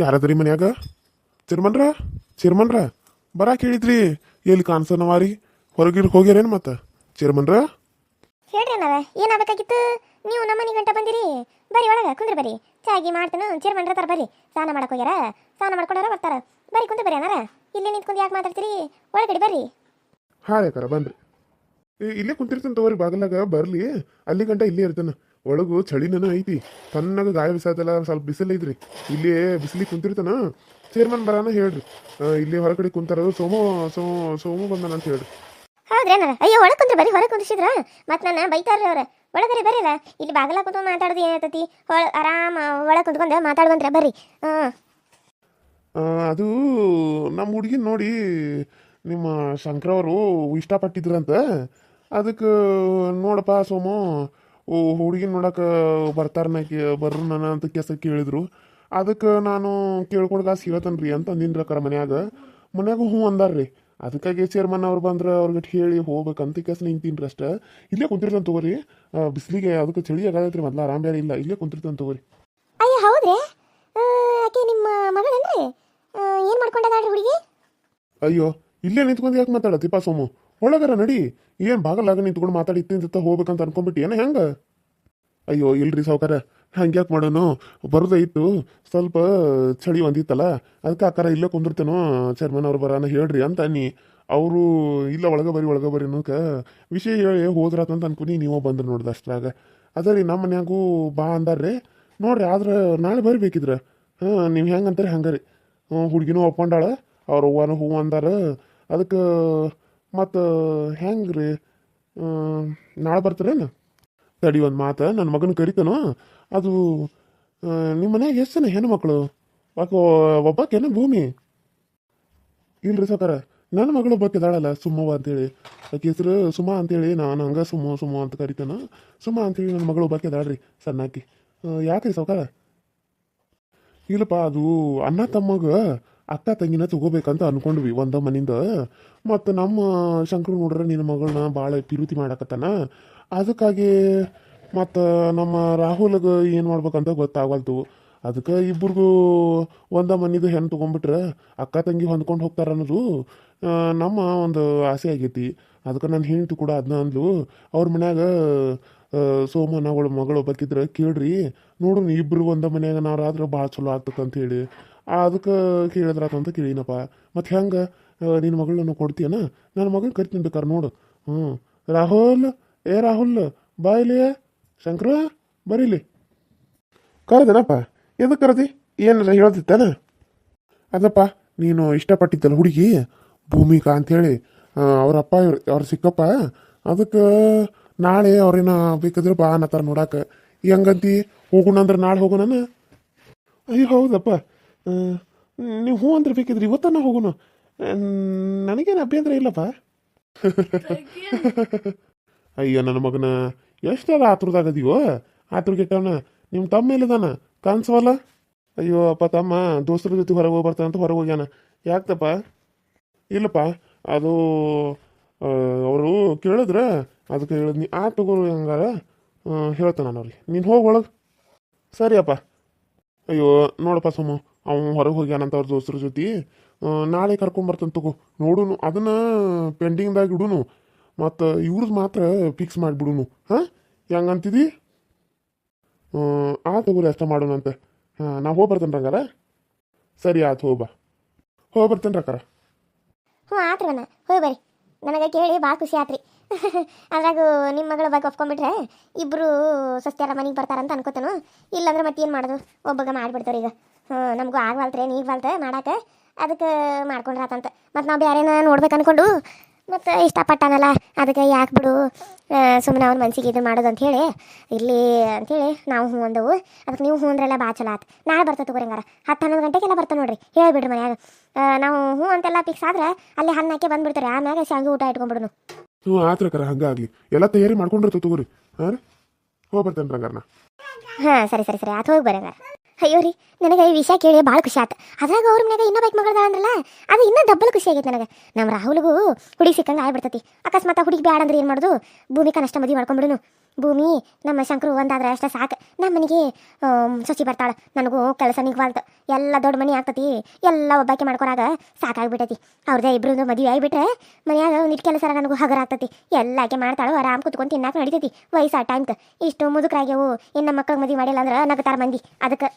ಯಾರದ್ರಿ ಮನ್ಯಾಗ? ಚಿರ್ಮನ್ರ? ಚಿರ್ಮನ್ರ? ಬರ ಕೇಳಿದ್ರಿ ಎಲ್ಲಿ ಕಾನ್ಸನವಾರಿ ಹೊರಗಿರ್ ಹೋಗ್ಯಾರೇನು ಮತ್ತೆ? ಚಿರ್ಮನ್ರ? ಹೇಳ್ರಿ ಅಣ್ಣವ ಏನಾಗಬೇಕಾಗಿತ್ತು ನೀವು ನಮ್ಮ ಮನೆ ಗಂಟ ಬಂದಿರಿ? ಬರಿ ಒಳಗ ಕುಂದ್ರಿ ಬರಿ. ಚಾಗಿ ಮಾಡ್ತೇನೆ ಚಿರ್ಮನ್ರ ತರ ಬರ್ರಿ. ಸ್ನಾನ ಮಾಡಕ್ ಹೋಗ್ಯಾರ? ಸ್ನಾನ ಮಾಡ್ಕೊಂಡಾರ ಬರ್ತಾರ. ಬರಿ ಕುಂದ್ರಿ ಬರ್ರಿ ಅನಾರ ಇಲ್ಲಿ ನಿಂತ್ಕೊಂಡು ಯಾಕೆ ಮಾತಾಡ್ತೀರಿ? ಒಳಗಡೆ ಬರ್ರಿ. ಹಾಂ ಯಾಕಾರ ಬನ್ರಿ ಏ ಇಲ್ಲೇ ಕುಂತಿರ್ತೀನಿ ತಗೋರಿ ಬಾಗಲಾಗ ಬರ್ಲಿ. ಅಲ್ಲಿ ಗಂಟ ಇಲ್ಲೇ ಇರ್ತಾನೆ. ಒಳಗು ಚಳಿನನ ಐತಿ. ತನ್ನದ ಗಾಯ ಬಿಸಾತಲ್ಲ ಸ್ವಲ್ಪ ಬಿಸಿಲು ಐತ್ರಿ. ಇಲ್ಲಿ ಬಿಸಿಲಿಗೆ ಕುಂತಿರ್ತಾನ. ಚೇರ್ಮನ್ ಬರಾನ ಹೇಳ್ರಿ. ಇಲ್ಲಿ ಹೊರಗಡೆ ಕುಂತಾರ. ಸೋಮು ಸೋಮು ಸೋಮು ಬಂದಾನ ಅಂತ ಹೇಳ್ರಿ. ಹೌದ್ರಿ ಏನ ಅಯ್ಯೋ ಒಳಗೆ ಕುಂತ್ರಿ ಬರೀ ಹೊರಗೆ ಕುಂದಿಸಿದ್ರ ಮತ್ತೆ ನನ್ನ ಬೈತಾರ್ರಿ ಅವ್ರ. ಒಳಗರಿ ಬರೀಲ್ಲ ಇಲ್ಲಿ ಬಾಗಲ ಕುಂತು ಮಾತಾಡೋದು ಏನಾಯ್ತತಿ ಹೊಳ ಆರಾಮ ಒಳಗೆ ಕುಂತ್ಕೊಂಡು ಮಾತಾಡುವಂತ್ರ ಬರ್ರಿ. ಹಾಂ ಅದು ನಮ್ಮ ಹುಡುಗಿನ ನೋಡಿ ನಿಮ್ಮ ಶಂಕರವರು ಇಷ್ಟಪಟ್ಟಿದ್ರಂತ. ಅದಕ್ಕೆ ನೋಡಪ್ಪ ಸೋಮು ಹುಡುಗಿನ ನೋಡಕ್ಕೆ ಬರ್ತಾರನಾಕಿ ಬರ್ರು ನನ್ನ ಅಂತ ಕೆಸ ಕೇಳಿದ್ರು. ಅದಕ್ಕೆ ನಾನು ಕೇಳ್ಕೊಡ್ಗಾಸ್ ಹೇಳ್ತಾನೆ ರೀ ಅಂತ ಅಂದಿನ್ರಿ ಅಕ್ಕಾರ ಮನ್ಯಾಗ. ಮನ್ಯಾಗ ಹ್ಞೂ ಅಂದಾರ್ರಿ ಅದಕ್ಕಾಗಿ ಚೇರ್ಮನ್ ಅವ್ರು ಬಂದ್ರೆ ಅವ್ರಿಗೆ ಹೇಳಿ ಹೋಗ್ಬೇಕಂತ ಕೆಸ ನಿಂತೀನಿ ಅಷ್ಟೇ. ಇಲ್ಲೇ ಕುಂತಿರ್ತಾನೆ ತಗೋರಿ. ಬಿಸಿಲಿಗೆ ಅದಕ್ಕೆ ಚಳಿ ಆಗತೈತ್ರಿ ಮೊದ್ಲು ಆರಾಮ್ ಬೇರೆ ಇಲ್ಲ. ಇಲ್ಲೇ ಕುಂತಿರ್ತಾನೆ ತಗೋರಿ. ಅಯ್ಯ ಹೌದ್ರಿ? ಆಕೆ ನಿಮ್ಮ ಮಗಳೇನ್ರಿ ಏನು ಮಾಡ್ಕೊಂಡದಾಳ್ರಿ ಹುಡುಗಿ? ಅಯ್ಯೋ ಇಲ್ಲೇ ನಿಂತ್ಕೊಂಡು ಯಾಕೆ ಮಾತಾಡತ್ತಿಪ್ಪ ಸೋಮು? ಒಳಗರ ನಡಿ. ಏನು ಬಾಗಲಾಗ ನಿಂತ್ಕೊಂಡು ಮಾತಾಡಿ ಇತ್ತಿಂತ ಹೋಗ್ಬೇಕಂತ ಅನ್ಕೊಂಬಿಟ್ಟು ಏನ ಹೆಂಗ? ಅಯ್ಯೋ, ಇಲ್ರಿ ಸಾವುಕಾರ. ಹಂಗ್ಯಾಕೆ ಮಾಡೋನು? ಬರೋದೈತು ಸ್ವಲ್ಪ ಚಳಿ ಒಂದಿತ್ತಲ್ಲ. ಅದಕ್ಕೆ ಅಕ್ಕಾರ ಇಲ್ಲೇ ಕುಂದಿರ್ತೇನೋ ಚೇರ್ಮನ್ ಅವ್ರು ಬರಾನ ಹೇಳ್ರಿ ಅಂತ ನೀ ಅವರು ಇಲ್ಲ, ಒಳಗೆ ಬರಿ ಒಳಗೆ ಬರಿ ಅನ್ನೋಕೆ ವಿಷಯ ಹೇಳಿ ಹೋದ್ರಾತಂತ ಅನ್ಕೊನಿ, ನೀವು ಬಂದ್ರೆ ನೋಡ್ದು ಅಷ್ಟ್ರಾಗ. ಅದೇ ರೀ ನಮ್ಮ ಮನ್ಯಾಗೂ ಬಾ ಅಂದಾರ್ರಿ. ನೋಡ್ರಿ, ಆದ್ರೆ ನಾಳೆ ಬರಬೇಕಿದ್ರೆ? ಹಾಂ, ನೀವು ಹೆಂಗೆ ಅಂತಾರೆ, ಹಂಗೆ ರೀ. ಹುಡುಗಿನೂ ಒಪ್ಕೊಂಡಾಳ. ಅವ್ರ ಹೂವನ ಹೂ ಅಂದಾರ. ಅದಕ್ಕೆ ಮತ್ತು ಹೆಂಗೆ ರೀ ನಾಳೆ ಬರ್ತೀರೇನು? ತಡಿ ಒಂದು ಮಾತು. ನನ್ನ ಮಗನ ಕರಿತಾನೋ? ಅದು ನಿಮ್ಮ ಮನ್ಯಾಗ ಎಷ್ಟು ಜನ ಹೆಣ್ಣು ಮಕ್ಕಳು ಒಬ್ಬ ಒಬ್ಬಾಕೇನ ಭೂಮಿ? ಇಲ್ರಿ ಸಾಕಾರ ನನ್ನ ಮಗಳು ಒಬ್ಬಾಕಿದಾಳಲ್ಲ ಸುಮ್ಮವ ಅಂತೇಳಿ. ಆಕೆ ಹೆಸರು ಸುಮ್ಮ ಅಂತೇಳಿ, ನಾನು ಹಂಗೆ ಸುಮ್ಮ ಸುಮ್ಮ ಅಂತ ಕರಿತಾನ. ಸುಮ್ಮ ಅಂತೇಳಿ ನನ್ನ ಮಗಳು ಒಬ್ಬಾಕಿದಾಳ್ರಿ ಸಣ್ಣಾಕಿ. ಯಾಕೆ ಸಾವುಕಾರ ಇಲ್ಲಪ್ಪ, ಅದು ಅಣ್ಣ ತಮ್ಮಗ ಅಕ್ಕ ತಂಗಿನ ತಗೋಬೇಕಂತ ಅನ್ಕೊಂಡ್ವಿ ಒಂದ ಮನಿಂದ. ಮತ್ತು ನಮ್ಮ ಶಂಕರ್ ನೋಡ್ರೆ ನಿನ್ನ ಮಗಳನ್ನ ಭಾಳ ಪಿರುತಿ ಮಾಡಾಕತ್ತಾನ. ಅದಕ್ಕಾಗಿ ಮತ್ತು ನಮ್ಮ ರಾಹುಲ್ಗೆ ಏನು ಮಾಡ್ಬೇಕಂತ ಗೊತ್ತಾಗಲ್ತು ಅದಕ್ಕೆ ಇಬ್ಬರಿಗೂ ಒಂದ ಮನಿದು ಹೆಣ್ಣು ತೊಗೊಂಬಿಟ್ರೆ ಅಕ್ಕ ತಂಗಿ ಹೊಂದ್ಕೊಂಡು ಹೋಗ್ತಾರ ಅನ್ನೋದು ನಮ್ಮ ಒಂದು ಆಸೆ ಆಗೈತಿ. ಅದಕ್ಕೆ ನನ್ನ ಹೆಂಡತಿ ಕೂಡ ಅದನ್ನ ಅಂದ್ಲು. ಅವ್ರ ಮನ್ಯಾಗ ಸೋಮನ ಅವಳ ಮಗಳು ಒಬ್ಬಾಕಿದ್ರೆ ಕೇಳ್ರಿ, ನೋಡು ಇಬ್ಬರು ಒಂದ ಮನ್ಯಾಗ ನಾರಾದ್ರೆ ಭಾಳ ಚಲೋ ಆಗ್ತದೆ ಅಂತ ಹೇಳಿ. ಅದಕ್ಕೆ ಕೇಳಿದ್ರಾತಂತ ಕೇಳಿನಪ್ಪ. ಮತ್ತು ಹೆಂಗೆ? ನಿನ್ನ ಮಗಳನ್ನ ಕೊಡ್ತೀಯನ? ನನ್ನ ಮಗನ ಕರಿತೀನಿ ಬೇಕಾರೆ ನೋಡು. ಹ್ಞೂ ರಾಹುಲ್? ಏ ರಾಹುಲ್, ಬಾ ಇಲ್ಲಿ. ಶಂಕರ ಬರೀಲಿ ಕರೆದೇನಪ್ಪ? ಎದಕ್ಕೆ ಕರೆದಿ? ಏನಾರ ಹೇಳ್ತಿತ್ತಾನ ಅದಪ್ಪ, ನೀನು ಇಷ್ಟಪಟ್ಟಿದ್ದಲ್ಲ ಹುಡುಗಿ, ಭೂಮಿಕಾ ಅಂಥೇಳಿ ಅವರಪ್ಪ, ಇವ್ರು, ಅವ್ರು ಸಿಕ್ಕಪ್ಪ ಅದಕ್ಕೆ ನಾಳೆ ಅವ್ರೇನ ಬೇಕಾದ್ರೆ ಬಾ ಅನ್ನತ್ತಾರ ನೋಡಾಕ. ಹೆಂಗಂತಿ? ಹೋಗೋಣ ಅಂದ್ರೆ ನಾಳೆ ಹೋಗೋಣ ಅಯ್ಯೋ, ಹೌದಪ್ಪ. ನೀವು ಹ್ಞೂ ಅಂದ್ರೆ ಬೇಕಿದ್ರೆ ಇವತ್ತನ ಹೋಗೋಣ. ನನಗೇನು ಅಭ್ಯಂತರ ಇಲ್ಲಪ್ಪ. ಅಯ್ಯೋ, ನನ್ನ ಮಗನ, ಎಷ್ಟೆಲ್ಲ ಆತುರದಾಗದೀವೋ. ಆತುರ ಕೆಟ್ಟವನ ನಿಮ್ಮ ತಮ್ಮ ಎಲ್ಲಿದಾನ? ಕಾಣಿಸವಲ್ಲ? ಅಯ್ಯೋ, ಅಪ್ಪ, ತಮ್ಮ, ದೋಸ್ತರ ಜೊತೆ ಹೊರಗೆ ಹೋಗಿ ಬರ್ತಾನಂತ ಹೊರಗೆ ಹೋಗ್ಯಾನ. ಯಾಕ್ತಪ್ಪ? ಇಲ್ಲಪ್ಪ, ಅದು ಅವರು ಕೇಳಿದ್ರೆ? ಅದಕ್ಕೆ ಹೇಳಿದ್ನಿ ಆ, ತಗೋ ಹಂಗಾರ ಹೇಳ್ತಾನೆ ನಾನು ಅವ್ರಿಗೆ. ನೀನು ಹೋಗಿ ಒಳಗೆ. ಸರಿ ಅಪ್ಪ ಅಯ್ಯೋ, ನೋಡಪ್ಪ ಸುಮ್ಮ ಅವ್ನು ಹೊರಗೆ ಹೋಗ್ಯಾನಂತ ಅವ್ರ ದೋಸ್ತರ ಜೊತೆ. ನಾಳೆ ಕರ್ಕೊಂಬರ್ತಾನೆ ತಗೋ. ನೋಡುನು, ಅದನ್ನು ಪೆಂಡಿಂಗ್ದಾಗ ಇಡುನು. ಮತ್ತು ಇವ್ರದ್ದು ಮಾತ್ರ ಫಿಕ್ಸ್ ಮಾಡಿಬಿಡುನು. ಹಾಂ? ಹೆಂಗಂತಿದಿ? ಆ ತಗೋರಿ ಅಷ್ಟ ಮಾಡೋಣಂತೆ. ಹಾಂ, ನಾ ಹೋಗಿ ಬರ್ತೇನೆ ರಂಗಾರ. ಸರಿ ಆಯ್ತು ಹೋಗಿ ಬಾ. ಹೋಗಿ ಬರ್ತೇನೆ ಹ್ಞೂ, ಆತ್ರಿ ಹೋಗಿ ಬರ್ರಿ. ನನಗೆ ಕೇಳಿ ಭಾಳ ಖುಷಿ ಆತ್ರಿ. ಅದ್ರಾಗ ನಿಮ್ಮ ಮಗಳ ಬಗ್ಗೆ ಒಪ್ಕೊಂಡ್ಬಿಟ್ರೆ ಇಬ್ಬರು ಸಸ್ತ್ಯಾರ ಮನೆಗೆ ಬರ್ತಾರಂತ ಅನ್ಕೋತೇನು. ಇಲ್ಲಾಂದ್ರೆ ಮತ್ತೇನು ಮಾಡೋದು? ಒಬ್ಬಗ ಮಾಡಿಬಿಡ್ತಾರೆ ಈಗ ಹ್ಞೂ ನಮಗೂ ಆಗವಲ್ತ್ರೆ ಏನು ಬಲ್ತೆ ಮಾಡಕ್ಕೆ ಅದಕ್ಕೆ ಮಾಡ್ಕೊಂಡ್ರಾತಂತ. ಮತ್ತು ನಾವು ಬೇರೆನ ನೋಡ್ಬೇಕು ಅಂದ್ಕೊಂಡು ಮತ್ತು ಇಷ್ಟಪಟ್ಟಾನಲ್ಲ ಅದಕ್ಕೆ ಯಾಕೆ ಬಿಡು ಸುಮ್ಮನೆ ಅವ್ನ ಮನ್ಸಿಗೆ ಇದು ಮಾಡೋದು ಅಂಥೇಳಿ ಇಲ್ಲಿ ಅಂಥೇಳಿ ನಾವು ಹ್ಞೂ ಅಂದವು. ಅದಕ್ಕೆ ನೀವು ಹ್ಞೂ ಅಂದ್ರೆಲ್ಲ ಭಾಳ ಚಲೋ ಆತು. ನಾಳೆ ಬರ್ತಾ ತಗೋರಿ ಹಂಗಾರೆ. ಹತ್ತು ಹನ್ನೊಂದು ಗಂಟೆಗೆಲ್ಲ ಬರ್ತಾ ನೋಡ್ರಿ ಹೇಳ್ಬಿಡ್ರಿ ಮನ್ಯಾಗ. ನಾವು ಹ್ಞೂ ಅಂತೆಲ್ಲ ಫಿಕ್ಸ್ ಆದ್ರೆ ಅಲ್ಲಿ ಹಣ್ಣು ಹಾಕಿ ಬಂದ್ಬಿಡ್ತಾರೆ ಆಮ್ಯಾಗ ಶಾಂಗಿ ಊಟ ಇಟ್ಕೊಂಡ್ಬಿಡೋನು. ಹ್ಞೂ ಆತ್ರ ಕರ ಹಂಗಾಗಲಿ ಎಲ್ಲ ತಯಾರಿ ಮಾಡ್ಕೊಂಡಿರ್ತೀವಿ ತಗೋರಿ. ಹಾಂ ಹೋಗಿ ಬರ್ತೇನೆ ರಂಗಾರ ಹಾಂ ಸರಿ ಸರಿ ಸರಿ. ಆತು ಹೋಗಿ ಬರ್ರಿ ಹಂಗಾರ. ಅಯ್ಯೋ ರೀ, ನನಗೆ ಈ ವಿಷಯ ಕೇಳಿ ಭಾಳ ಖುಷಿ ಆತು. ಅದ್ರಾಗ ಅವ್ರ ಮನ್ಯಾಗ ಇನ್ನೂ ಬೈಕ್ ಮಗಳದ ಅಂದ್ರಲ್ಲ ಅದು ಇನ್ನೂ ಡಬ್ಬಲ್ ಖುಷಿ ಆಗೈತೆ ನನಗೆ. ನಮ್ಮ ರಾಹುಲ್ಗೂ ಹುಡುಗಿ ಸಿಕ್ಕಂಗೆ ಆಗ್ಬಿಡ್ತೈತಿ. ಅಕಸ್ಮಾತ್ ಹುಡುಗಿ ಬ್ಯಾಡ ಅಂದ್ರೆ ಏನು ಮಾಡೋದು? ಭೂಮಿಕಾ ನಷ್ಟ ಮದುವೆ ಮಾಡ್ಕೊಂಡ್ಬಿಡುನು. ಭೂಮಿ, ನಮ್ಮ ಶಂಕರು ಒಂದಾದ್ರೆ ಅಷ್ಟೇ ಸಾಕು. ನಮ್ಮ ಮನೆಗೆ ಸೊಸಿ ಬರ್ತಾಳೆ. ನನಗೂ ಕೆಲಸ ನಿಗ್ವಾಲ್ತು ಎಲ್ಲ ದೊಡ್ಡ ಮನೆ ಆಗ್ತತಿ. ಎಲ್ಲ ಒಬ್ಬಾಕೆ ಮಾಡ್ಕೊರಾಗ ಸಾಕಾಗ್ಬಿಟ್ಟೈತಿ ಅವ್ರದ್ದೇ ಇಬ್ಬರದ್ದು ಮದುವೆ ಆಗಿಬಿಟ್ರೆ ಮನೆಯಾಗ ಒಂದಿಟ್ಟು ಕೆಲಸ ನನಗೂ ಹಗರ ಆಗ್ತತಿ. ಎಲ್ಲ ಆಕೆ ಮಾಡ್ತಾಳು ಆರಾಮ್ ಕುತ್ಕೊಂಡು ತಿನ್ನಾಕ ನಡಿತೈತಿ. ಆ ಟೈಮ್ಗೆ ಇಷ್ಟು ಮುದುಕರಾಗ್ಯವು. ಇನ್ನು ಮಕ್ಕಳಿಗೆ ಮದುವೆ ಮಾಡಿಲ್ಲ ಅಂದ್ರೆ ನಗತಾರ ಮಂದಿ. ಅದಕ್ಕೆ.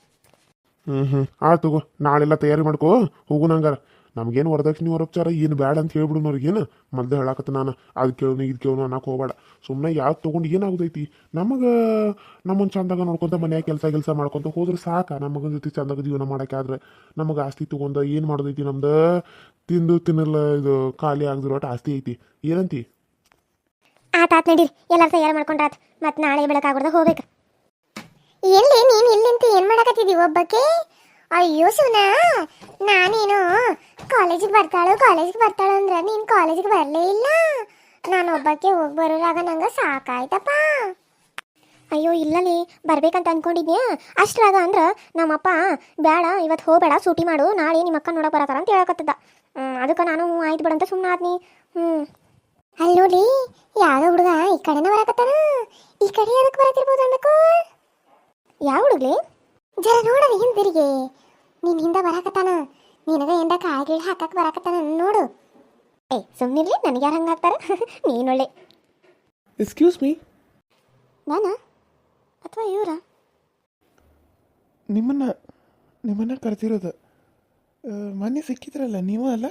ಹ್ಞೂ ಹ್ಞೂ ಆಯ್ತು ನಾಳೆಲ್ಲ ತಯಾರಿ ಮಾಡ್ಕೋ. ಹೋಗು ನಂಗಾರ. ನಮಗೇನು ವರದಕ್ಷಿಣೆ ವರಪಚಾರ, ಏನು ಬ್ಯಾಡ ಅಂತ ಹೇಳ್ಬಿಡು ಅವ್ರಿಗೇನು ಮೊದಲೇ ಹೇಳಾಕತ್ತ ನಾನು. ಅದು ಕೇಳೋನು, ಇದು ಕೇಳೋನು ಅನ್ನಕ್ಕೆ ಹೋಗ್ಬೇಡ. ಸುಮ್ಮನೆ ಯಾವ್ದು ತೊಗೊಂಡು ಏನಾಗೋದೈತಿ ನಮಗೆ ನಮ್ಮನ್ನು ಚಂದಾಗ ನೋಡ್ಕೊಂತ ಮನ್ಯಾಗ ಕೆಲಸ ಕೆಲಸ ಮಾಡ್ಕೊಂತ ಹೋದ್ರೆ ಸಾಕ. ನಮಗನ ಜೊತೆ ಚಂದಾಗ ಜೀವನ ಮಾಡೋಕೆ ಆದ್ರೆ ನಮಗೆ ಆಸ್ತಿ ತೊಗೊಂಡ ಏನು ಮಾಡೋದೈತಿ ನಮ್ದು? ತಿಂದು ತಿನ್ನಲ್ಲ, ಇದು ಖಾಲಿ ಆಗದಿರೋ ಆಸ್ತಿ ಐತಿ. ಏನಂತಿ? ಆತ ನಡೀರಿ ಎಲ್ಲಾರು ತಯಾರು ಮಾಡ್ಕೊಂಡ್ರಾತ್ ಮತ್ತೆ ನಾಳೆ ಹೋಗ್ಬೇಕು. ಎಲ್ಲಿ ನೀನು ಏನು ಮಾಡಕತ್ತಿದ್ದೀವಿ ಒಬ್ಬಕ್ಕೆ? ಅಯ್ಯೋ ಸುನಾ ನಾನೇನು ಕಾಲೇಜಿಗೆ ಬರ್ತಾಳು ಕಾಲೇಜಿಗೆ ಬರ್ತಾಳು ಅಂದ್ರೆ ನೀನು ಕಾಲೇಜಿಗೆ ಬರಲೇ ಇಲ್ಲ. ನಾನು ಒಬ್ಬಕ್ಕೆ ಹೋಗಿ ಬರೋರಾಗ ನಂಗೆ ಸಾಕಾಯ್ತಪ್ಪ. ಅಯ್ಯೋ ಇಲ್ಲಲ್ಲಿ ಬರ್ಬೇಕಂತ ಅನ್ಕೊಂಡಿದ್ದೆ ಅಷ್ಟ್ರಾಗ ಅಂದ್ರೆ ನಮ್ಮಪ್ಪ ಬೇಡ ಇವತ್ತು ಹೋಗಬೇಡ ಸೂಟಿ ಮಾಡು ನಾಳೆ ನಿಮ್ಮ ಅಕ್ಕ ನೋಡಕ್ ಬರಕರ ಅಂತ ಹೇಳಕತ್ತದ. ಅದಕ್ಕೆ ನಾನು ಆಯ್ತು ಬಿಡಂತ ಸುಮ್ಮನೆ ಆದ್ನಿ. ಹ್ಞೂ ಅಲ್ಲಿ ನೋಡಿ ಯಾವ ಹುಡುಗ ಈ ಕಡೆನ ಬರಕತ್ತಾನ? ಈ ಕಡೆ ಅದಕ್ಕೆ ಬರತಿರ್ಬೋದು ಅನ್ಬೇಕು? ಯಾವ ಹುಡುಗ್ಲಿ? ಜರ ನೋಡರಿ ಹಿಂದಿರಿಗೆ. ನಿನ್ನ ಹಿಂದೆ ಬರಾಕತ್ತಾನ? ನಿನಗ ಎಂದ ಕಾಯಿ ಹಾಕಕ್ ಬರಕತ್ತಾನ ನೋಡು. ಏ ಸುಮ್ಮನಿರ್ಲಿ ನನಗೆ ಯಾರು ಹಂಗಾಗ್ತಾರ ನೀನೊಳ್ಳೆ ಎಕ್ಸ್ಕ್ಯೂಸ್ ಮೀ ನಾನಾ? ಅಥವಾ ಇವರ? ನಿಮ್ಮನ್ನ ನಿಮ್ಮನ್ನ ಕರೆದಿರೋದು ಮೊನ್ನೆ ಸಿಕ್ಕಿದ್ರಲ್ಲ ನೀವು ಅಲ್ಲ?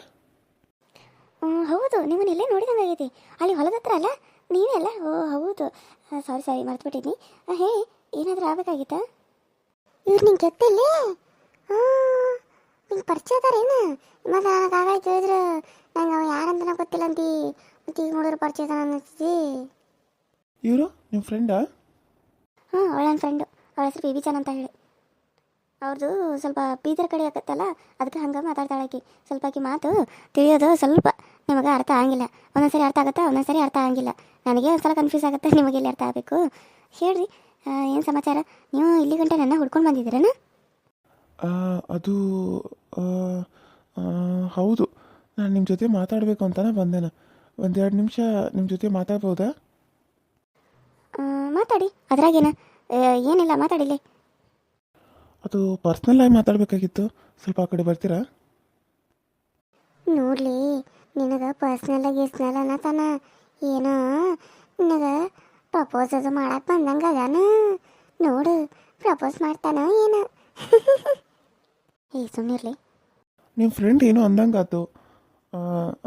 ಹೌದು ನಿಮ್ಮನ್ನ ಇಲ್ಲೇ ನೋಡಿದಂಗಾಗೈತಿ ಅಲ್ಲಿ ಹೊಲದ ಹತ್ರ ಅಲ್ಲ? ನೀವೇ ಅಲ್ಲ? ಓ ಹೌದು. ಸಾರಿ ಸಾರಿ ಮರ್ತ್ಬಿಟ್ಟಿದ್ನಿ. ಹೇ ಏನಾದರೂ ಆಗ್ಬೇಕಾಗಿತ್ತಾ? ಇವ್ರು ನಿಂಗೆ ಗೊತ್ತಿಲ್ಲ ನಿಂಗೆ ಪರಿಚಯ ಅದಾರೇನು ಮತ್ತೆ ಆಗಾಯ್ತು ಹೇಳಿದ್ರೆ ನಂಗೆ ಅವ ಯಾರಂತನ ಗೊತ್ತಿಲ್ಲ ಅಂತಿ. ಮತ್ತೆ ಈಗ ನೋಡಿದ್ರೆ ಪರಿಚಯ ಅದಾನ ಅನ್ನಿಸ್ತಿ ಇವರು? ನಿಮ್ಮ ಫ್ರೆಂಡಾ ಹ್ಞೂ ಅವಳ ನನ್ನ ಫ್ರೆಂಡು ಅವಳ ಹೆಸರು ಬೇಬಿ ಚಾನ್ ಅಂತ ಹೇಳಿ. ಅವ್ರದ್ದು ಸ್ವಲ್ಪ ಬೀದರ್ ಕಡೆ ಆಗತ್ತಲ್ಲ ಅದಕ್ಕೆ ಹಂಗೆ ಮಾತಾಡ್ತಾಳೆ ಆಕಿ. ಸ್ವಲ್ಪ ಆಕಿ ಮಾತು ತಿಳಿಯೋದು ಸ್ವಲ್ಪ ನಿಮಗೆ ಅರ್ಥ ಆಗಂಗಿಲ್ಲ. ಒಂದೊಂದ್ಸರಿ ಅರ್ಥ ಆಗುತ್ತೆ ಒಂದೊಂದ್ಸರಿ ಅರ್ಥ ಆಗಂಗಿಲ್ಲ. ನನಗೆ ಒಂದ್ಸಲ ಕನ್ಫ್ಯೂಸ್ ಆಗುತ್ತೆ ನಿಮಗೆ ಎಲ್ಲಿ ಅರ್ಥ ಆಗಬೇಕು? ಹೇಳ್ರಿ. ಏನು ಸಮಾಚಾರ? ನೀವು ಇಲ್ಲಿ ಗಂಟೆ ನನ್ನ ಹುಡ್ಕೊಂಡು ಬಂದಿದ್ದೀರನ? ಅದು ಹೌದು. ನಾನು ನಿಮ್ಮ ಜೊತೆ ಮಾತಾಡಬೇಕು ಅಂತಾನೆ ಬಂದೇನ. ಒಂದೆರಡು ನಿಮಿಷ ನಿಮ್ಮ ಜೊತೆ ಮಾತಾಡ್ಬೋದಾ? ಮಾತಾಡಿ. ಅದ್ರಾಗೇನ? ಏನಿಲ್ಲ ಮಾತಾಡಿಲ್ಲ ಅದು ಪರ್ಸ್ನಲ್ ಆಗಿ ಮಾತಾಡಬೇಕಾಗಿತ್ತು. ಸ್ವಲ್ಪ ಆ ಕಡೆ ಬರ್ತೀರಾ? ನೋಡ್ಲಿ. ನಿನಗೆ ಪರ್ಸ್ನಲ್ ಗಿಸ್ನಲ್ ಅನ್ನತಾನ. ಏನೋ ನಿನಗೆ ಪ್ರಪೋಸ್ ಅದು ಮಾಡಕ್ಕೆ ಬಂದಂಗೆ ಅದಾನ. ನೋಡು ಪ್ರಪೋಸ್ ಮಾಡ್ತಾನ ಏನ. ಏ ಸುಮ್ಮನಿರ್ಲಿ ನಿಮ್ಮ ಫ್ರೆಂಡ್ ಏನೋ ಅಂದಂಗಾತು.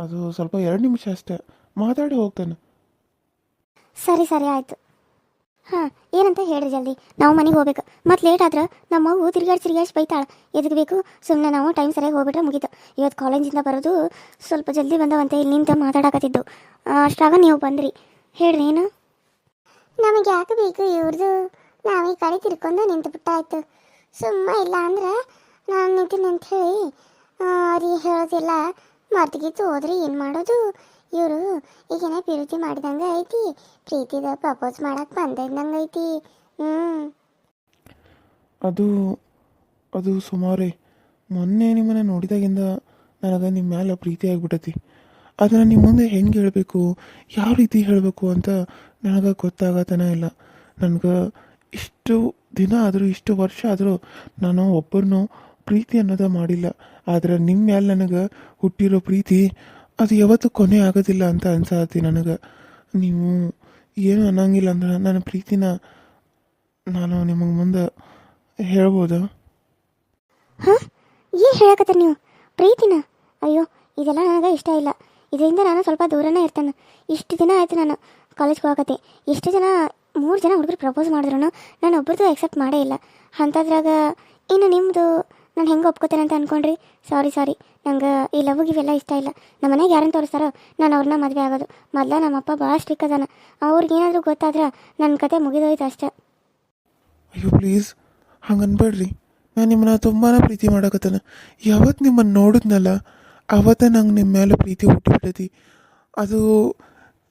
ಅದು ಸ್ವಲ್ಪ ಎರಡು ನಿಮಿಷ ಅಷ್ಟೇ. ಮಾತಾಡಿ ಹೋಗ್ತಾನೆ. ಸರಿ ಸರಿ ಆಯಿತು. ಹಾಂ ಏನಂತ ಹೇಳ್ರಿ ಜಲ್ದಿ. ನಾವು ಮನೆಗೆ ಹೋಗ್ಬೇಕು. ಮತ್ತು ಲೇಟ್ ಆದ್ರೆ ನಮ್ಮ ಮಗು ತಿರ್ಗಾಡಿ ತಿರ್ಗಾಡಿ ಬೈತಾಳೆ. ಎದಕ್ಕೆ ಬೇಕು? ಸುಮ್ಮನೆ ನಾವು ಟೈಮ್ ಸರಿಯಾಗಿ ಹೋಗ್ಬಿಟ್ರೆ ಮುಗೀತು. ಇವತ್ತು ಕಾಲೇಜಿಂದ ಬರೋದು ಸ್ವಲ್ಪ ಜಲ್ದಿ ಬಂದವಂತೆ. ಇಲ್ಲಿ ನಿಂತ ಮಾತಾಡಕತ್ತಿದ್ದು ಅಷ್ಟಾಗ ನೀವು ಬಂದ್ರಿ. ಹೇಳ್ರಿ ಏನು? ನಮಗೆ ಯಾಕೆ ಬೇಕು ಇವ್ರದ್ದು ನಾವು ಈ ಕಡೆ ತಿರ್ಕೊಂಡು ನಿಂತು ಬಿಟ್ಟಾಯ್ತು. ಸುಮ್ಮ ಇಲ್ಲ ಅಂದ್ರೆ ನಾನು ನಿಂತೀನಿ ಅಂತ ಹೇಳಿ ಅವ್ರಿಗೆ ಹೇಳೋದಿಲ್ಲ ಮರ್ತಿಗಿತ್ತು ಹೋದ್ರೆ ಏನು ಮಾಡೋದು? ಇವರು ಈಗೇನ ಪ್ರೀತಿ ಮಾಡಿದಂಗೆ ಐತಿ. ಪ್ರೀತಿದ ಪ್ರಪೋಸ್ ಮಾಡಕ್ಕೆ ಬಂದಿದ್ದಂಗೆ ಐತಿ. ಹ್ಞೂ ಅದು ಅದು ಸುಮಾರೇ. ಮೊನ್ನೆ ನಿಮ್ಮನ್ನು ನೋಡಿದಾಗಿಂದ ನನಗೆ ನಿಮ್ಮ ಮ್ಯಾಲೆ ಪ್ರೀತಿ ಆಗಿಬಿಟ್ಟತಿ ಅದನ್ನು ನಿಮ್ಮ ಮುಂದೆ ಹೆಂಗೆ ಹೇಳಬೇಕು? ಯಾವ ರೀತಿ ಹೇಳಬೇಕು ಅಂತ ನನಗೆ ಗೊತ್ತಾಗತ್ತನೇ ಇಲ್ಲ. ನನಗೆ ಇಷ್ಟು ದಿನ ಆದರೂ, ಇಷ್ಟು ವರ್ಷ ಆದರೂ ನಾನು ಒಬ್ಬರನ್ನು ಪ್ರೀತಿ ಅನ್ನೋದ ಮಾಡಿಲ್ಲ. ಆದರೆ ನಿಮ್ಮ ಮೇಲೆ ನನಗೆ ಹುಟ್ಟಿರೋ ಪ್ರೀತಿ ಅದು ಯಾವತ್ತೂ ಕೊನೆ ಆಗೋದಿಲ್ಲ ಅಂತ ಅನ್ಸತ್ತಿ ನನಗೆ. ನೀವು ಏನು ಅನ್ನೋಂಗಿಲ್ಲ ಅಂದ್ರೆ ನನ್ನ ಪ್ರೀತಿನ ನಾನು ನಿಮಗೆ ಮುಂದೆ ಹೇಳ್ಬೋದಾ? ಹಾಂ? ಏನು ಹೇಳಕತ್ತೀರಿ ನೀವು? ಪ್ರೀತಿನ? ಅಯ್ಯೋ, ಇದೆಲ್ಲ ನನಗೆ ಇಷ್ಟ ಇಲ್ಲ. ಇದರಿಂದ ನಾನು ಸ್ವಲ್ಪ ದೂರನೇ ಇರ್ತೇನೆ. ಇಷ್ಟು ದಿನ ಆಯಿತು ನಾನು ಕಾಲೇಜ್ಗೆ ಹೋಗತ್ತೆ ಎಷ್ಟು ಜನ, ಮೂರು ಜನ ಹುಡುಗರು ಪ್ರಪೋಸ್ ಮಾಡಿದ್ರು ನಾನು ಒಬ್ಬರದು ಎಕ್ಸೆಪ್ಟ್ ಮಾಡೇ ಇಲ್ಲ. ಅಂಥದ್ರಾಗ ಇನ್ನು ನಿಮ್ಮದು ನಾನು ಹೆಂಗೆ ಒಪ್ಕೋತೇನೆ ಅಂತ ಅಂದ್ಕೊಂಡ್ರಿ ಸಾರಿ ಸಾರಿ ನಂಗೆ ಈ ಲವ್ ಇವೆಲ್ಲ ಇಷ್ಟ ಇಲ್ಲ. ನಮ್ಮ ಮನೆಗೆ ಯಾರನ್ನು ತೋರಿಸ್ತಾರೋ ನಾನು ಅವ್ರನ್ನ ಮದುವೆ ಆಗೋದು. ಮೊದಲ ನಮ್ಮಪ್ಪ ಭಾಳ ಸ್ಟ್ರಿಕ್ ಅದಾನ. ಅವ್ರಿಗೆ ಏನಾದರೂ ಗೊತ್ತಾದ್ರೆ ನನ್ನ ಕತೆ ಮುಗಿದೋಯ್ತು ಅಷ್ಟೆ. ಅಯ್ಯೋ ಪ್ಲೀಸ್ ಹಂಗೆ ಅನ್ಬೇಡ್ರಿ ನಾನು ನಿಮ್ಮನ್ನ ತುಂಬಾ ಪ್ರೀತಿ ಮಾಡಕತ್ತಾನ. ಯಾವತ್ತು ನಿಮ್ಮನ್ನು ನೋಡಿದ್ನಲ್ಲ ಅವತ್ತೇ ನಂಗೆ ನಿಮ್ಮ ಮೇಲೆ ಪ್ರೀತಿ ಹುಟ್ಟಿಬಿಟ್ಟೈತಿ. ಅದು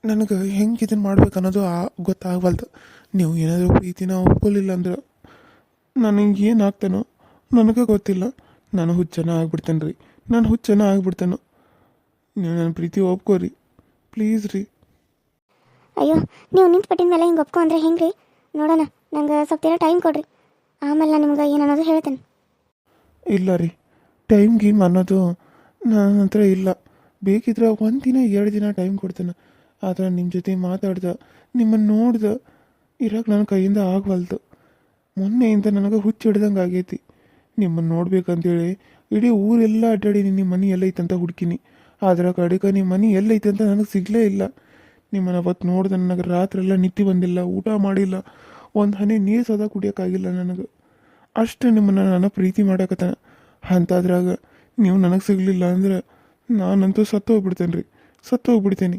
ನನಗೆ ಹೆಂಗೆ ಇದನ್ನು ಮಾಡ್ಬೇಕು ಅನ್ನೋದು ಆ ಗೊತ್ತಾಗವಲ್ದು. ನೀವು ಏನಾದರೂ ಪ್ರೀತಿನ ಒಪ್ಕೊಳ್ಳಿಲ್ಲ ಅಂದ್ರೆ ನನಗೆ ಏನಾಗ್ತಾನೋ ನನಗೆ ಗೊತ್ತಿಲ್ಲ. ನಾನು ಹುಚ್ಚನ ಆಗ್ಬಿಡ್ತೇನೆ ರೀ ನಾನು ಹುಚ್ಚನ ಆಗ್ಬಿಡ್ತೇನೋ. ನೀವು ನನ್ನ ಪ್ರೀತಿ ಒಪ್ಕೋರಿ. ಪ್ಲೀಸ್ ರೀ. ಅಯ್ಯೋ ನೀವು ನಿಂತು ಪಟ್ಟಿನ ಮೇಲೆ ಹಿಂಗೆ ಒಪ್ಕೊ ಅಂದ್ರೆ ಹೆಂಗೆ ರೀ ನೋಡೋಣ ನಂಗೆ ಸ್ವಲ್ಪ ದಿನ ಟೈಮ್ ಕೊಡ್ರಿ. ಆಮೇಲೆ ನಾನು ನಿಮ್ಗೆ ಏನು ಅನ್ನೋದು ಹೇಳ್ತೇನೆ. ಇಲ್ಲ ರೀ. ಟೈಮ್ ಗೀಮ್ ಅನ್ನೋದು ನನ್ನ ಹತ್ರ ಇಲ್ಲ. ಬೇಕಿದ್ರೆ ಒಂದು ದಿನ, ಎರಡು ದಿನ ಟೈಮ್ ಕೊಡ್ತೇನೆ. ಆದರೆ ನಿಮ್ಮ ಜೊತೆ ಮಾತಾಡ್ದೆ ನಿಮ್ಮನ್ನು ನೋಡ್ದೆ, ಇರೋಕೆ ನನ್ನ ಕೈಯಿಂದ ಆಗವಲ್ದು. ಮೊನ್ನೆಯಿಂದ ನನಗೆ ಹುಚ್ಚು ಹಿಡ್ದಂಗೆ ಆಗೈತಿ. ನಿಮ್ಮನ್ನು ನೋಡ್ಬೇಕಂತೇಳಿ ಇಡೀ ಊರೆಲ್ಲ ಅಡ್ಡಾಡೀನಿ ನಿಮ್ಮ ಮನೆ ಎಲ್ಲೈತೆ ಅಂತ ಹುಡುಕಿನಿ. ಆದ್ರೆ ಕಡೆಗೆ ನಿಮ್ಮ ಮನೆ ಎಲ್ಲೈತೆ ಅಂತ ನನಗೆ ಸಿಗಲೇ ಇಲ್ಲ. ನಿಮ್ಮನ್ನು ಅವತ್ತು ನೋಡ್ದೆ ನನಗೆ ರಾತ್ರಿ ಎಲ್ಲ ನಿತ್ತಿ ಬಂದಿಲ್ಲ, ಊಟ ಮಾಡಿಲ್ಲ. ಒಂದು ಹನಿ ನೀರು ಸದಾ ಕುಡಿಯೋಕ್ಕಾಗಿಲ್ಲ ನನಗೆ. ಅಷ್ಟು ನಿಮ್ಮನ್ನು ನಾನು ಪ್ರೀತಿ ಮಾಡಕತ್ತಾನ. ಅಂತಾದ್ರಾಗ ನೀವು ನನಗೆ ಸಿಗಲಿಲ್ಲ ಅಂದ್ರೆ ನಾನಂತೂ ಸತ್ತು ಹೋಗ್ಬಿಡ್ತೇನೆ ರೀ ಸತ್ತು ಹೋಗ್ಬಿಡ್ತೇನೆ.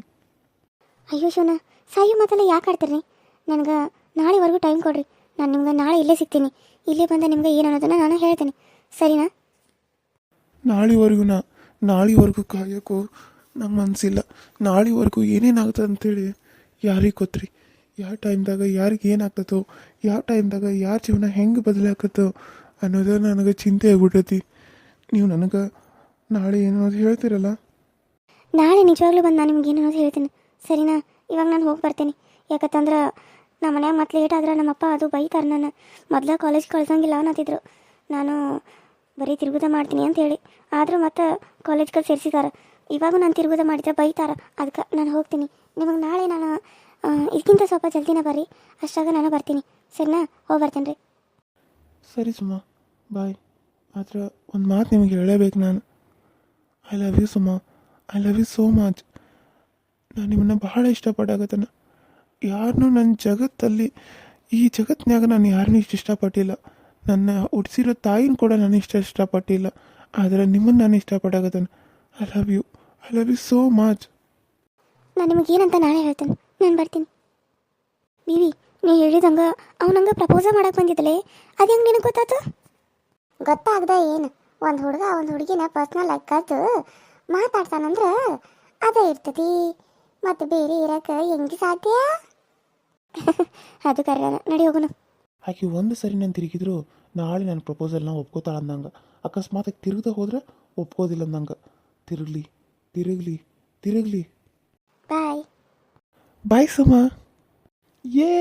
ಅಯ್ಯೋ ಶಿವನ ಸಾಯೋ ಮಾತೆಲ್ಲ ಯಾಕೆ ಆಡ್ತೀರಿ ನನಗೆ ನಾಳೆವರೆಗೂ ಟೈಮ್ ಕೊಡ್ರಿ. ನಾನು ನಿಮ್ಗೆ ನಾಳೆ ಇಲ್ಲೇ ಸಿಗ್ತೀನಿ. ಇಲ್ಲೇ ಬಂದ ನಿಮ್ಗೆ ಏನು ಅನ್ನೋದನ್ನ ನಾನು ಹೇಳ್ತೇನೆ. ಸರಿನಾ? ನಾಳೆವರೆಗೂ ನಾ ನಾಳೆವರೆಗೂ ಕಾಯೋಕ್ಕೂ ನಂಗೆ ಮನಸ್ಸಿಲ್ಲ ನಾಳೆವರೆಗೂ ಏನೇನಾಗ್ತದೆ ಅಂತೇಳಿ ಯಾರಿಗೆ ಗೊತ್ತ್ರಿ? ಯಾವ ಟೈಮ್ದಾಗ ಯಾರಿಗೆ ಏನಾಗ್ತದೋ ಯಾವ ಟೈಮ್ದಾಗ ಯಾರ ಜೀವನ ಹೆಂಗೆ ಬದಲಾಗ್ತದೋ ಅನ್ನೋದು ನನಗೆ ಚಿಂತೆ ಆಗ್ಬಿಟ್ಟೈತಿ ನೀವು ನನಗೆ ನಾಳೆ ಏನಾದ್ರು ಹೇಳ್ತೀರಲ್ಲ? ನಾಳೆ ನಿಜವಾಗ್ಲೂ ಬಂದು ನಾನು ನಿಮ್ಗೆ ಏನು ಅನ್ನೋದು ಹೇಳ್ತೀನಿ. ಸರಿನಾ? ಇವಾಗ ನಾನು ಹೋಗಿ ಬರ್ತೀನಿ. ಯಾಕಂತಂದ್ರೆ ನಮ್ಮ ಮನ್ಯಾಗ ಮತ್ತೆ ಲೇಟ್ ಆದ್ರೆ ನಮ್ಮಪ್ಪ ಅದು ಬೈತಾರೆ ನಾನು ಮೊದಲ ಕಾಲೇಜ್ ಕಳ್ಸಂಗಿಲ್ಲ ಅನ್ನತ್ತಿದ್ರು ನಾನು ಬರೀ ತಿರುಗುದ ಮಾಡ್ತೀನಿ ಅಂತ ಹೇಳಿ. ಆದರೂ ಮತ್ತೆ ಕಾಲೇಜ್ಗೆ ಸೇರಿಸಿದ್ದಾರೆ ಇವಾಗ ನಾನು ತಿರುಗುದ ಮಾಡಿದ್ರೆ ಬೈತಾರೆ. ಅದಕ್ಕೆ ನಾನು ಹೋಗ್ತೀನಿ. ನಿಮಗೆ ನಾಳೆ ನಾನು ಇದಕ್ಕಿಂತ ಸ್ವಲ್ಪ ಜಲ್ದಿನ ಬರ್ರಿ. ಅಷ್ಟಾಗ ನಾನು ಬರ್ತೀನಿ. ಸರಿನಾ? ಹೋಗಿ ಬರ್ತೀನಿ ರೀ ಸರಿ ಸುಮ್ಮ ಬಾಯ್ ಆದ್ರೆ ಒಂದು ಮಾತು ನಿಮಗೆ ಹೇಳಬೇಕು ನಾನು. I love you Suma. I love you so much ನಾನು ನಿಮ್ಮನ್ನ ಬಹಳ ಇಷ್ಟಪಟ್ಟಾಗತ್ತನ ಯಾರನ್ನೂ ನನ್ನ ಜಗತ್ತಲ್ಲಿ ಈ ಜಗತ್ತಿನಾಗ ನಾನು ಯಾರನ್ನೂ ಇಷ್ಟು ಇಷ್ಟಪಟ್ಟಿಲ್ಲ. ನನ್ನ ಹುಟ್ಟಿಸಿರೋ ತಾಯಿನ ಕೂಡ ನಾನು ಇಷ್ಟ ಇಷ್ಟಪಟ್ಟಿಲ್ಲ. ಆದರೆ ನಿಮ್ಮನ್ನು ನಾನು ಇಷ್ಟಪಟ್ಟಾಗತ್ತನ I love you I love you so much ನಾನು ನಿಮಗೆ ಏನಂತ ನಾಳೆ ಹೇಳ್ತೇನೆ. ನಾನು ಬರ್ತೀನಿ. ಬೀವಿ ನೀ ಹೇಳಿದಂಗೆ ಅವನಂಗೆ ಪ್ರಪೋಸ ಮಾಡಕ್ಕೆ ಬಂದಿದ್ದಲೇ ಅದು ಹೆಂಗೆ ನಿನಗೆ ಗೊತ್ತಾತು? ಗೊತ್ತಾಗ್ದ ಏನು? ಒಂದು ಹುಡುಗ ಒಂದು ಹುಡುಗಿನ ಪರ್ಸ್ನಲ್ ಆಗಿ ಕರೆದು ಮಾತಾಡ್ತಾನಂದ್ರೆ ಅದೇ ಇರ್ತತಿ. ಮತ್ತು ಬೇರೆ ಇರಕ್ಕೆ ಹೆಂಗೆ ಸಾಧ್ಯ? ಅದು ಕರೆ ನಡಿ ಹೋಗೋಣ ಆಕೆ ಒಂದು ಸರಿ ನಾನು ತಿರುಗಿದ್ರು ನಾಳೆ ನನ್ನ ಪ್ರಪೋಸಲ್ನ ಒಪ್ಕೋತಾಳ ಅಂದಂಗೆ. ಅಕಸ್ಮಾತ್ ತಿರುಗ್ದ ಹೋದ್ರೆ ಒಪ್ಕೋದಿಲ್ಲ ಅಂದಂಗೆ. ತಿರುಗ್ಲಿ ತಿರುಗ್ಲಿ ತಿರುಗ್ಲಿ. ಬಾಯ್ ಬಾಯ್ ಸುಮ. ಯೇ